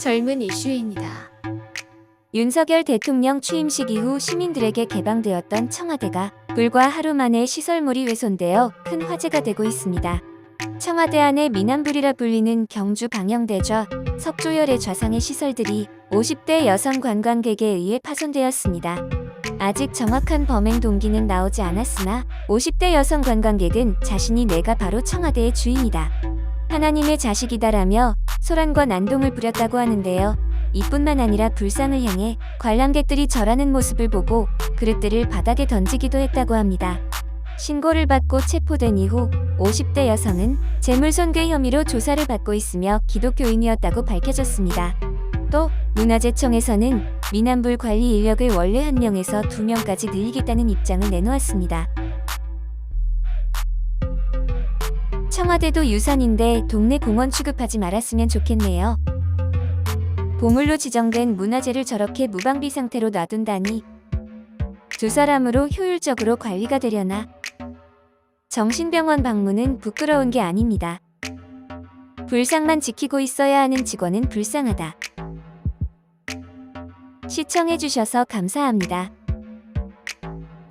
젊은 이슈입니다. 윤석열 대통령 취임식 이후 시민들에게 개방되었던 청와대가 불과 하루 만에 시설물이 훼손되어 큰 화제가 되고 있습니다. 청와대 안에 미남불이라 불리는 경주 방영대좌, 석조열의 좌상의 시설들이 50대 여성 관광객에 의해 파손되었습니다. 아직 정확한 범행 동기는 나오지 않았으나 50대 여성 관광객은 자신이 내가 바로 청와대의 주인이다. 하나님의 자식이다라며 소란과 난동을 부렸다고 하는데요. 이뿐만 아니라 불상을 향해 관람객들이 절하는 모습을 보고 그릇들을 바닥에 던지기도 했다고 합니다. 신고를 받고 체포된 이후 50대 여성은 재물손괴 혐의로 조사를 받고 있으며 기독교인이었다고 밝혀졌습니다. 또 문화재청에서는 미남불 관리 인력을 원래 한 명에서 두 명까지 늘리겠다는 입장을 내놓았습니다. 청와대도 유산인데 동네 공원 취급하지 말았으면 좋겠네요. 보물로 지정된 문화재를 저렇게 무방비 상태로 놔둔다니 두 사람으로 효율적으로 관리가 되려나 정신병원 방문은 부끄러운 게 아닙니다. 불상만 지키고 있어야 하는 직원은 불쌍하다. 시청해주셔서 감사합니다.